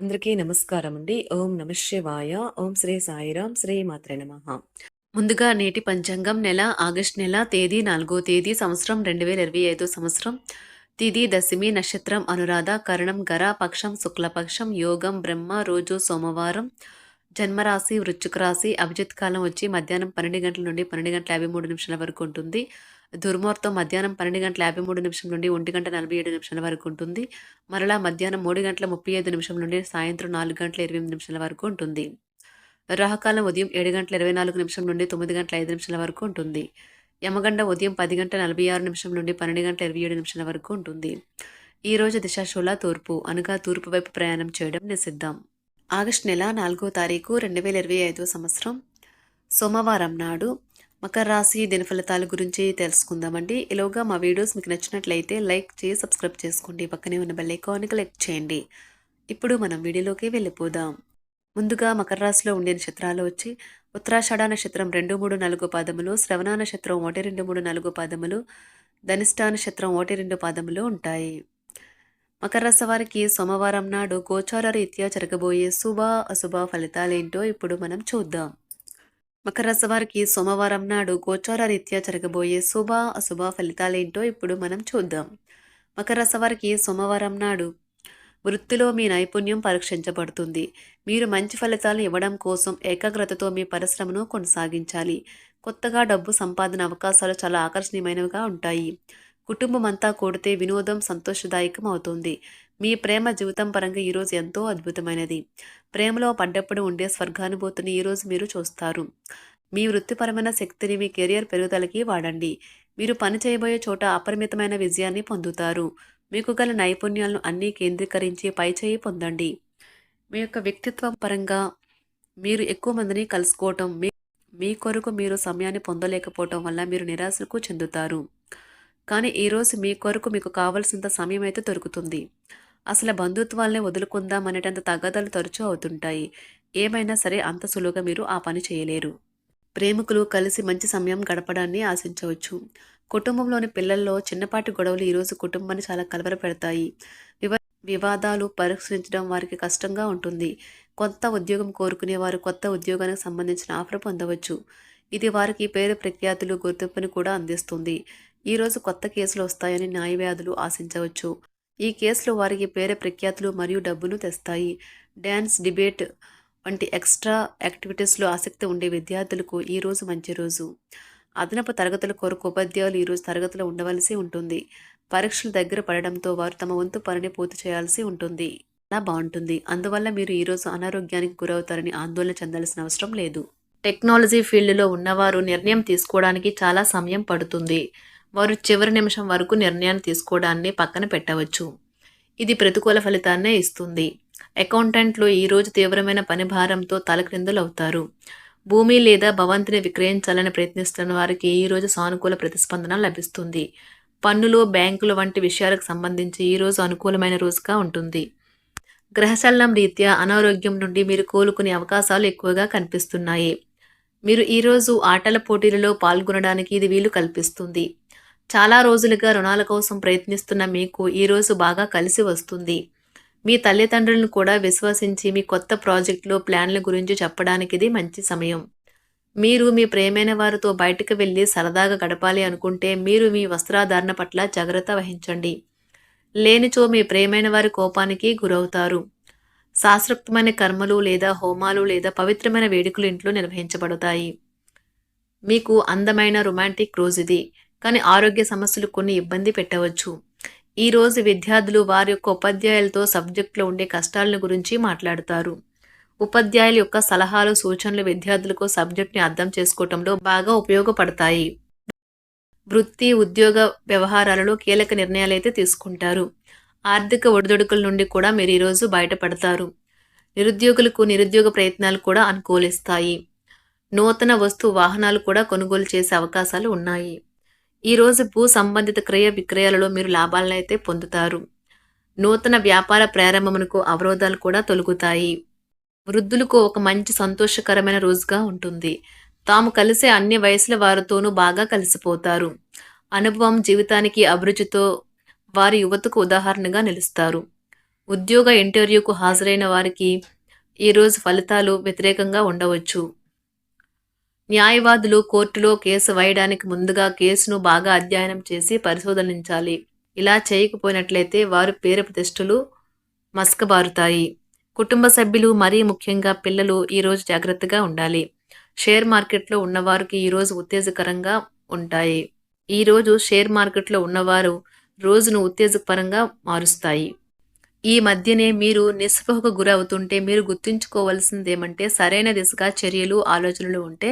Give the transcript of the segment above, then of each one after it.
అందరికీ నమస్కారం అండి. ఓం నమ శివాయ. ఓం శ్రీ సాయిరాం శ్రీ మాత్రే నమ. ముందుగా నేటి పంచాంగం నెల ఆగస్ట్ నెల తేదీ నాలుగో తేదీ సంవత్సరం రెండు వేల ఇరవై ఐదో సంవత్సరం. తిది దశమి నక్షత్రం అనురాధ కరణం గర పక్షం శుక్లపక్షం యోగం బ్రహ్మ రోజు సోమవారం. జన్మరాశి వృశ్చిక రాశి అభిజిత్ కాలం వచ్చి మధ్యాహ్నం పన్నెండు గంటల నుండి పన్నెండు గంటల యాభై మూడు నిమిషాల వరకు ఉంటుంది. దుర్ముహూర్తం మధ్యాహ్నం పన్నెండు గంటల యాభై మూడు నిమిషం నుండి ఒంటి గంట నలభై ఏడు నిమిషాల వరకు ఉంటుంది. మరలా మధ్యాహ్నం మూడు గంటల ముప్పై ఐదు నిమిషం నుండి సాయంత్రం నాలుగు గంటల ఇరవై ఎనిమిది నిమిషాల వరకు ఉంటుంది. రాహకాలం ఉదయం ఏడు గంటల ఇరవై నాలుగు నిమిషం నుండి తొమ్మిది గంటల ఐదు నిమిషాల వరకు ఉంటుంది. యమగండ ఉదయం పది గంటల నలభై ఆరు నిమిషం నుండి పన్నెండు గంటల ఇరవై ఏడు నిమిషాల వరకు ఉంటుంది. ఈ రోజు దిశాశూల తూర్పు అనగా తూర్పు వైపు ప్రయాణం చేయడం నిషిద్ధం. ఆగస్టు నెల నాలుగో తారీఖు రెండు వేల ఇరవై ఐదో సంవత్సరం. సోమవారం నాడు మకర రాశి దినఫలితాల గురించి తెలుసుకుందామండి. ఇలాగా మా వీడియోస్ మీకు నచ్చినట్లయితే లైక్ చేసి సబ్స్క్రైబ్ చేసుకోండి. పక్కనే ఉన్న బెల్ ఐకాన్ని క్లిక్ చేయండి. ఇప్పుడు మనం వీడియోలోకి వెళ్ళిపోదాం. ముందుగా మకర రాశిలో ఉండే నక్షత్రాలు వచ్చి ఉత్తరాషాఢ నక్షత్రం రెండు మూడు నాలుగు పాదములు శ్రవణ నక్షత్రం ఒకటి రెండు మూడు నాలుగు పాదములు ధనిష్ట నక్షత్రం ఒకటి రెండు పాదములు ఉంటాయి. మకర రాశి వారికి సోమవారం నాడు గోచార రీత్యా జరగబోయే శుభ అశుభ ఫలితాలేంటో ఇప్పుడు మనం చూద్దాం. మకర రాశి వారికి సోమవారం నాడు గోచార రీత్యా జరగబోయే శుభ అశుభ ఫలితాలేంటో ఇప్పుడు మనం చూద్దాం. మకర రాశి వారికి సోమవారం నాడు వృత్తిలో మీ నైపుణ్యం పరీక్షించబడుతుంది. మీరు మంచి ఫలితాలను ఇవ్వడం కోసం ఏకాగ్రతతో మీ పరిశ్రమను కొనసాగించాలి. కొత్తగా డబ్బు సంపాదన అవకాశాలు చాలా ఆకర్షణీయమైనవిగా ఉంటాయి. కుటుంబం అంతా కూడితే వినోదం సంతోషదాయకం అవుతుంది మీ ప్రేమ జీవితం పరంగా ఈరోజు ఎంతో అద్భుతమైనది. ప్రేమలో పడ్డప్పుడు ఉండే స్వర్గానుభూతిని ఈరోజు మీరు చూస్తారు. మీ వృత్తిపరమైన శక్తిని మీ కెరియర్ పెరుగుదలకి వాడండి. మీరు పని చేయబోయే చోట అపరిమితమైన విజయాన్ని పొందుతారు. మీకు గల నైపుణ్యాలను అన్నీ కేంద్రీకరించి పైచేయి పొందండి. మీ యొక్క వ్యక్తిత్వం పరంగా మీరు ఎక్కువ మందిని కలుసుకోవటం మీ మీ కొరకు మీరు సమయాన్ని పొందలేకపోవటం వల్ల మీరు నిరాశకు చెందుతారు. కానీ ఈరోజు మీ కొరకు మీకు కావలసినంత సమయం అయితే దొరుకుతుంది. అసలు బంధుత్వాలనే వదులుకుందాం అనేటంత తగాదాలు తరచూ అవుతుంటాయి. ఏమైనా సరే అంత సులువుగా మీరు ఆ పని చేయలేరు. ప్రేమికులు కలిసి మంచి సమయం గడపడాన్ని ఆశించవచ్చు. కుటుంబంలోని పిల్లల్లో చిన్నపాటి గొడవలు ఈరోజు కుటుంబాన్ని చాలా కలవరపెడతాయి. వివ వివాదాలు పరిష్కరించడం వారికి కష్టంగా ఉంటుంది. కొత్త ఉద్యోగం కోరుకునే వారు కొత్త ఉద్యోగానికి సంబంధించిన ఆఫర్ పొందవచ్చు. ఇది వారికి పేరు ప్రఖ్యాతులు గుర్తింపుని కూడా అందిస్తుంది. ఈరోజు కొత్త కేసులు వస్తాయని న్యాయవాదులు ఆశించవచ్చు. ఈ కేసులు వారికి పేరు ప్రఖ్యాతులు మరియు డబ్బును తెస్తాయి. డ్యాన్స్ డిబేట్ వంటి ఎక్స్ట్రా యాక్టివిటీస్లో ఆసక్తి ఉండే విద్యార్థులకు ఈరోజు మంచి రోజు. అదనపు తరగతుల కొరకు ఉపాధ్యాయులు ఈరోజు తరగతిలో ఉండవలసి ఉంటుంది. పరీక్షలు దగ్గర పడడంతో వారు తమ వంతు పనిని పూర్తి చేయాల్సి ఉంటుంది. అలా బాగుంటుంది. అందువల్ల మీరు ఈరోజు అనారోగ్యానికి గురవుతారని ఆందోళన చెందాల్సిన అవసరం లేదు. టెక్నాలజీ ఫీల్డ్లో ఉన్నవారు నిర్ణయం తీసుకోవడానికి చాలా సమయం పడుతుంది. వారు చివరి నిమిషం వరకు నిర్ణయాన్ని తీసుకోవడాన్ని పక్కన పెట్టవచ్చు. ఇది ప్రతికూల ఫలితాన్నే ఇస్తుంది. అకౌంటెంట్లు ఈరోజు తీవ్రమైన పని భారంతో తలక్రిందులవుతారు. భూమి లేదా భవంతిని విక్రయించాలని ప్రయత్నిస్తున్న వారికి ఈరోజు సానుకూల ప్రతిస్పందన లభిస్తుంది. పన్నులు బ్యాంకులు వంటి విషయాలకు సంబంధించి ఈరోజు అనుకూలమైన రోజుగా ఉంటుంది. గ్రహశలనం రీత్యా అనారోగ్యం నుండి మీరు కోలుకునే అవకాశాలు ఎక్కువగా కనిపిస్తున్నాయి. మీరు ఈరోజు ఆటల పోటీలలో పాల్గొనడానికి ఇది వీలు కల్పిస్తుంది. చాలా రోజులుగా రుణాల కోసం ప్రయత్నిస్తున్న మీకు ఈరోజు బాగా కలిసి వస్తుంది. మీ తల్లిదండ్రులను కూడా విశ్వసించి మీ కొత్త ప్రాజెక్టులో ప్లాన్ల గురించి చెప్పడానికి ఇది మంచి సమయం. మీరు మీ ప్రేమైన వారితో బయటకు వెళ్ళి సరదాగా గడపాలి అనుకుంటే మీరు మీ వస్త్రాధారణ పట్ల జాగ్రత్త వహించండి. లేనిచో మీ ప్రేమైన వారి కోపానికి గురవుతారు. శాస్త్రోక్తమైన కర్మలు లేదా హోమాలు లేదా పవిత్రమైన వేడుకలు ఇంట్లో నిర్వహించబడతాయి. మీకు అందమైన రొమాంటిక్ రోజు ఇది. కానీ ఆరోగ్య సమస్యలు కొన్ని ఇబ్బంది పెట్టవచ్చు. ఈరోజు విద్యార్థులు వారి యొక్క ఉపాధ్యాయులతో సబ్జెక్టులో ఉండే కష్టాలను గురించి మాట్లాడతారు. ఉపాధ్యాయుల యొక్క సలహాలు సూచనలు విద్యార్థులకు సబ్జెక్ట్ని అర్థం చేసుకోవటంలో బాగా ఉపయోగపడతాయి. వృత్తి ఉద్యోగ వ్యవహారాలలో కీలక నిర్ణయాలు అయితే తీసుకుంటారు. ఆర్థిక ఒడిదొడుకుల నుండి కూడా మీరు ఈరోజు బయటపడతారు. నిరుద్యోగులకు నిరుద్యోగ ప్రయత్నాలు కూడా అనుకూలిస్తాయి. నూతన వస్తు వాహనాలు కూడా కొనుగోలు చేసే అవకాశాలు ఉన్నాయి. ఈరోజు భూ సంబంధిత క్రయ విక్రయాలలో మీరు లాభాలను అయితే పొందుతారు. నూతన వ్యాపార ప్రారంభమునకు అవరోధాలు కూడా తొలుగుతాయి. వృద్ధులకు ఒక మంచి సంతోషకరమైన రోజుగా ఉంటుంది. తాము కలిసే అన్ని వయసుల వారితోనూ బాగా కలిసిపోతారు. అనుభవం జీవితానికి అభిరుచితో వారి యువతకు ఉదాహరణగా నిలుస్తారు. ఉద్యోగ ఇంటర్వ్యూకు హాజరైన వారికి ఈరోజు ఫలితాలు వ్యతిరేకంగా ఉండవచ్చు. న్యాయవాదులు కోర్టులో కేసు వేయడానికి ముందుగా కేసును బాగా అధ్యయనం చేసి పరిశోధించాలి ఇలా చేయకపోయినట్లయితే వారు పేరు ప్రతిష్టలు మసకబారుతాయి. కుటుంబ సభ్యులు మరీ ముఖ్యంగా పిల్లలు ఈరోజు జాగ్రత్తగా ఉండాలి. షేర్ మార్కెట్లో ఉన్నవారికి ఈరోజు ఉత్తేజకరంగా ఉంటాయి. ఈరోజు షేర్ మార్కెట్లో ఉన్నవారు రోజును ఉత్తేజకరంగా మారుస్తాయి. ఈ మధ్యనే మీరు నిస్పృహకు గురవుతుంటే మీరు గుర్తుంచుకోవాల్సింది ఏమంటే సరైన దిశగా చర్యలు ఆలోచనలు ఉంటే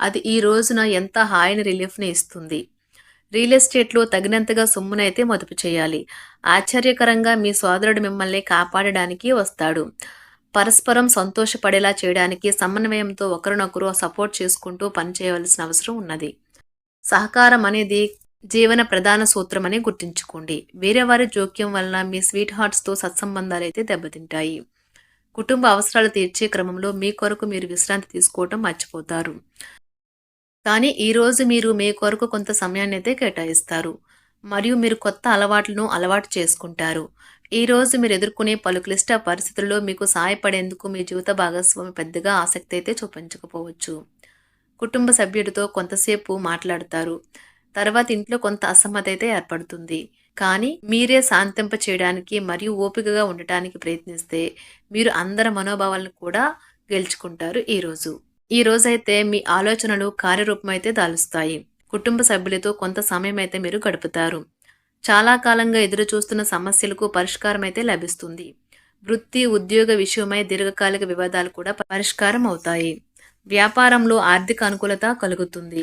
అది ఈ రోజున ఎంత హాయిని రిలీఫ్ని ఇస్తుంది. రియల్ ఎస్టేట్లో తగినంతగా సొమ్మునైతే మదుపు చేయాలి. ఆశ్చర్యకరంగా మీ సోదరుడు మిమ్మల్ని కాపాడడానికి వస్తాడు. పరస్పరం సంతోషపడేలా చేయడానికి సమన్వయంతో ఒకరినొకరు సపోర్ట్ చేసుకుంటూ పనిచేయవలసిన అవసరం ఉన్నది. సహకారం అనేది జీవన ప్రధాన సూత్రం అని గుర్తుంచుకోండి. వేరే వారి జోక్యం వలన మీ స్వీట్ హార్ట్స్తో సత్సంబంధాలు అయితే దెబ్బతింటాయి. కుటుంబ అవసరాలు తీర్చే క్రమంలో మీ కొరకు మీరు విశ్రాంతి తీసుకోవటం మర్చిపోతారు. కానీ ఈరోజు మీరు మీ కొరకు కొంత సమయాన్ని అయితే కేటాయిస్తారు. మరియు మీరు కొత్త అలవాట్లను అలవాటు చేసుకుంటారు. ఈరోజు మీరు ఎదుర్కొనే పలు క్లిష్ట పరిస్థితుల్లో మీకు సహాయపడేందుకు మీ జీవిత భాగస్వామి పెద్దగా ఆసక్తి అయితే చూపించకపోవచ్చు. కుటుంబ సభ్యుడితో కొంతసేపు మాట్లాడతారు. తర్వాత ఇంట్లో కొంత అసమ్మతి అయితే ఏర్పడుతుంది. కానీ మీరే శాంతింప చేయడానికి మరియు ఓపికగా ఉండటానికి ప్రయత్నిస్తే మీరు అందరి మనోభావాలను కూడా గెలుచుకుంటారు ఈరోజు ఈ రోజైతే మీ ఆలోచనలు కార్యరూపం అయితే దాలుస్తాయి. కుటుంబ సభ్యులతో కొంత సమయం అయితే మీరు గడుపుతారు. చాలా కాలంగా ఎదురు చూస్తున్న సమస్యలకు పరిష్కారం అయితే లభిస్తుంది. వృత్తి ఉద్యోగ విషయమై దీర్ఘకాలిక వివాదాలు కూడా పరిష్కారం అవుతాయి. వ్యాపారంలో ఆర్థిక అనుకూలత కలుగుతుంది.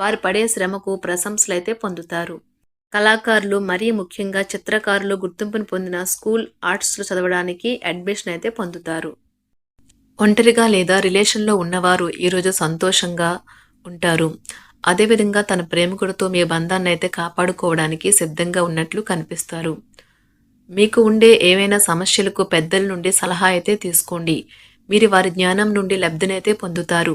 వారు పడే శ్రమకు ప్రశంసలు అయితే పొందుతారు. కళాకారులు మరీ ముఖ్యంగా చిత్రకారులు గుర్తింపును పొందిన స్కూల్ ఆర్ట్స్లో చదవడానికి అడ్మిషన్ అయితే పొందుతారు. ఒంటరిగా లేదా రిలేషన్లో ఉన్నవారు ఈరోజు సంతోషంగా ఉంటారు. అదేవిధంగా తన ప్రేమికుడితో మీ బంధాన్ని అయితే కాపాడుకోవడానికి సిద్ధంగా ఉన్నట్లు కనిపిస్తారు. మీకు ఉండే ఏవైనా సమస్యలకు పెద్దల నుండి సలహా అయితే తీసుకోండి. మీరు వారి జ్ఞానం నుండి లబ్ధినైతే పొందుతారు.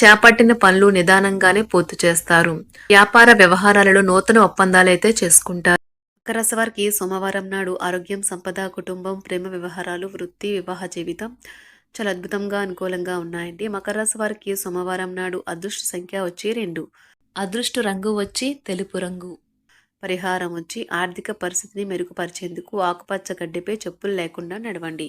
చేపట్టిన పనులు నిదానంగానే పూర్తి చేస్తారు. వ్యాపార వ్యవహారాలలో నూతన ఒప్పందాలైతే చేసుకుంటారు. మకర వారికి సోమవారం నాడు ఆరోగ్యం సంపద కుటుంబం ప్రేమ వ్యవహారాలు వృత్తి వివాహ జీవితం చాలా అద్భుతంగా అనుకూలంగా ఉన్నాయండి. మకర రాశి వారికి సోమవారం నాడు అదృష్ట సంఖ్య వచ్చి రెండు. అదృష్ట రంగు వచ్చి తెలుపు రంగు. పరిహారం వచ్చి ఆర్థిక పరిస్థితిని మెరుగుపరిచేందుకు ఆకుపచ్చ గడ్డిపై చెప్పులు లేకుండా నడవండి.